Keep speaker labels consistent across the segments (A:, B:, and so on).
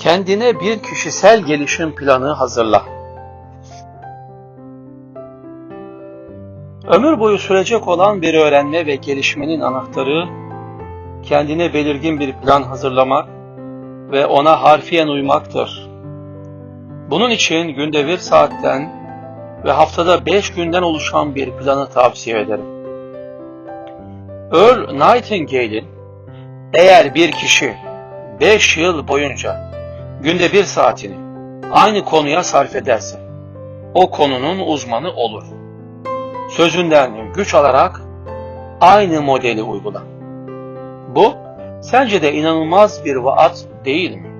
A: Kendine bir kişisel gelişim planı hazırla. Ömür boyu sürecek olan bir öğrenme ve gelişmenin anahtarı, kendine belirgin bir plan hazırlamak ve ona harfiyen uymaktır. Bunun için günde bir saatten ve haftada beş günden oluşan bir planı tavsiye ederim. Earl Nightingale'in eğer bir kişi 5 yıl boyunca günde bir saatini aynı konuya sarf ederse o konunun uzmanı olur. Sözünden güç alarak aynı modeli uygula. Bu sence de inanılmaz bir vaat değil mi?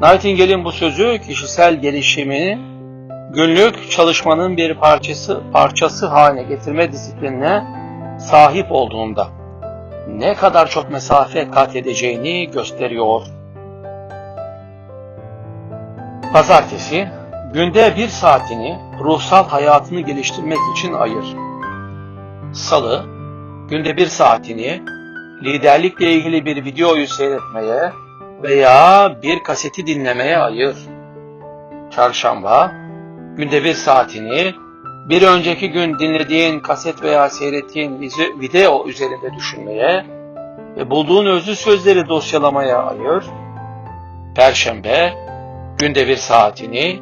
A: Nightingale'in bu sözü kişisel gelişimini günlük çalışmanın bir parçası parçası haline getirme disiplinine sahip olduğunda ne kadar çok mesafe kat edeceğini gösteriyor. Pazartesi, günde bir saatini ruhsal hayatını geliştirmek için ayır. Salı, günde bir saatini liderlikle ilgili bir videoyu seyretmeye veya bir kaseti dinlemeye ayır. Çarşamba, günde bir saatini bir önceki gün dinlediğin kaset veya seyrettiğin video üzerinde düşünmeye ve bulduğun özlü sözleri dosyalamaya ayır. Perşembe, günde bir saatini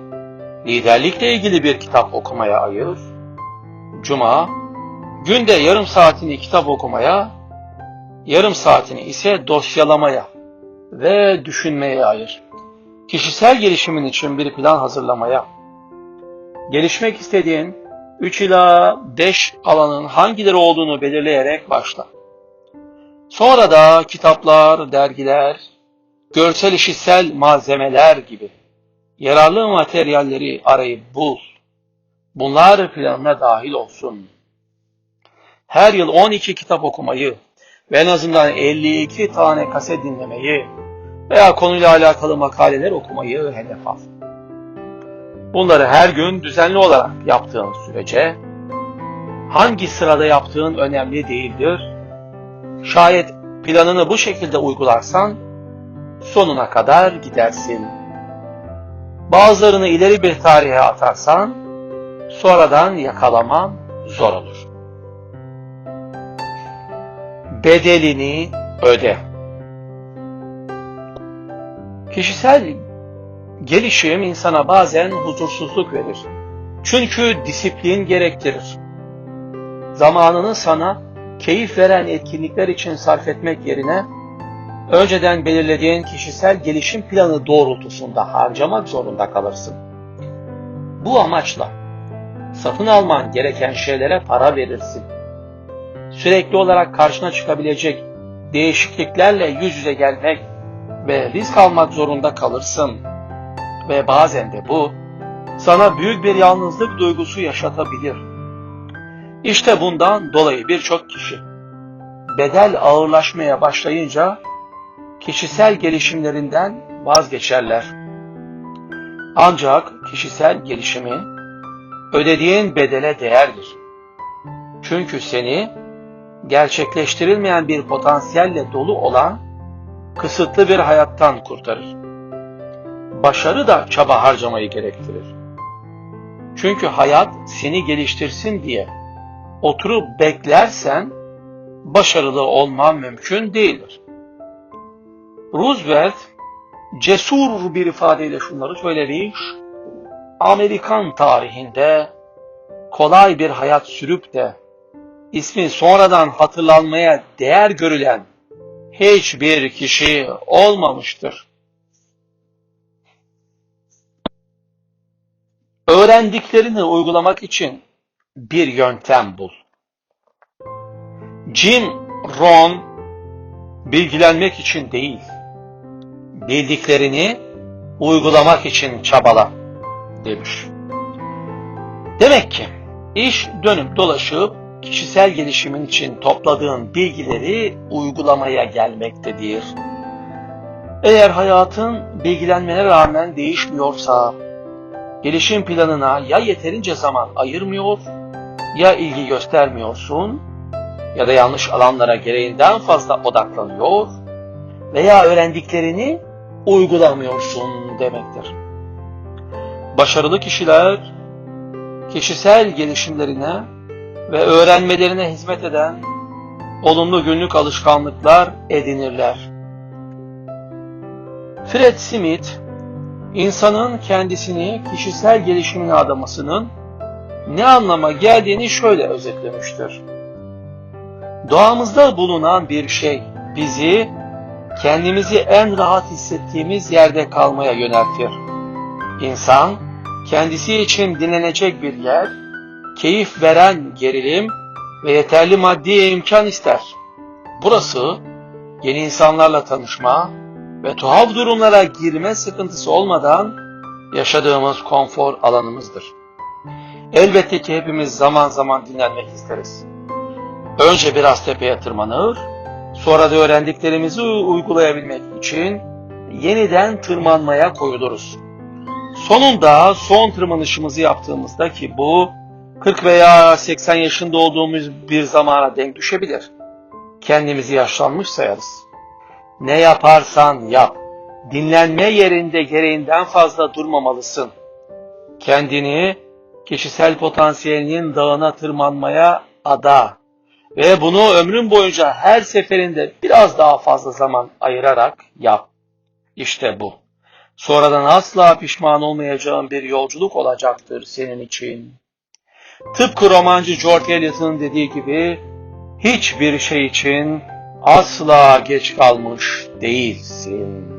A: liderlikle ilgili bir kitap okumaya ayır. Cuma, günde yarım saatini kitap okumaya, yarım saatini ise dosyalamaya ve düşünmeye ayır. Kişisel gelişimin için bir plan hazırlamaya, gelişmek istediğin 3 ila 5 alanın hangileri olduğunu belirleyerek başla. Sonra da kitaplar, dergiler, görsel işitsel malzemeler gibi yararlı materyalleri arayıp bul. Bunlar planına dahil olsun. Her yıl 12 kitap okumayı ve en azından 52 tane kaset dinlemeyi veya konuyla alakalı makaleler okumayı hedef al. Bunları her gün düzenli olarak yaptığın sürece hangi sırada yaptığın önemli değildir. Şayet planını bu şekilde uygularsan sonuna kadar gidersin. Bazılarını ileri bir tarihe atarsan sonradan yakalaman zor olur. Bedelini öde. Kişisel gelişim insana bazen huzursuzluk verir. Çünkü disiplin gerektirir. Zamanını sana keyif veren etkinlikler için sarf etmek yerine önceden belirlediğin kişisel gelişim planı doğrultusunda harcamak zorunda kalırsın. Bu amaçla satın alman gereken şeylere para verirsin. Sürekli olarak karşına çıkabilecek değişikliklerle yüz yüze gelmek ve risk almak zorunda kalırsın. Ve bazen de bu sana büyük bir yalnızlık duygusu yaşatabilir. İşte bundan dolayı birçok kişi bedel ağırlaşmaya başlayınca kişisel gelişimlerinden vazgeçerler. Ancak kişisel gelişimin ödediğin bedele değerdir. Çünkü seni gerçekleştirilmeyen bir potansiyelle dolu olan kısıtlı bir hayattan kurtarır. Başarı da çaba harcamayı gerektirir. Çünkü hayat seni geliştirsin diye oturup beklersen başarılı olman mümkün değildir. Roosevelt cesur bir ifadeyle şunları söylemiş. Amerikan tarihinde kolay bir hayat sürüp de ismi sonradan hatırlanmaya değer görülen hiçbir kişi olmamıştır. Öğrendiklerini uygulamak için bir yöntem bul. Jim Rohn bilgilenmek için değil, bildiklerini uygulamak için çabala demiş. Demek ki iş dönüp dolaşıp kişisel gelişimin için topladığın bilgileri uygulamaya gelmektedir. Eğer hayatın bilgilenmene rağmen değişmiyorsa, gelişim planına ya yeterince zaman ayırmıyor, ya ilgi göstermiyorsun, ya da yanlış alanlara gereğinden fazla odaklanıyor veya öğrendiklerini uygulamıyorsun demektir. Başarılı kişiler kişisel gelişimlerine ve öğrenmelerine hizmet eden olumlu günlük alışkanlıklar edinirler. Fred Smith, insanın kendisini kişisel gelişimine adamasının ne anlama geldiğini şöyle özetlemiştir. Doğamızda bulunan bir şey bizi kendimizi en rahat hissettiğimiz yerde kalmaya yöneltir. İnsan kendisi için dinlenecek bir yer, keyif veren gerilim ve yeterli maddi imkan ister. Burası yeni insanlarla tanışma ve tuhaf durumlara girme sıkıntısı olmadan yaşadığımız konfor alanımızdır. Elbette ki hepimiz zaman zaman dinlenmek isteriz. Önce biraz tepeye tırmanır, sonra da öğrendiklerimizi uygulayabilmek için yeniden tırmanmaya koyuluruz. Sonunda son tırmanışımızı yaptığımızda ki bu 40 veya 80 yaşında olduğumuz bir zamana denk düşebilir. Kendimizi yaşlanmış sayarız. Ne yaparsan yap, dinlenme yerinde gereğinden fazla durmamalısın. Kendini kişisel potansiyelinin dağına tırmanmaya ada ve bunu ömrün boyunca her seferinde biraz daha fazla zaman ayırarak yap. İşte bu. Sonradan asla pişman olmayacağın bir yolculuk olacaktır senin için. Tıpkı romancı George Eliot'ın dediği gibi hiçbir şey için asla geç kalmış değilsin.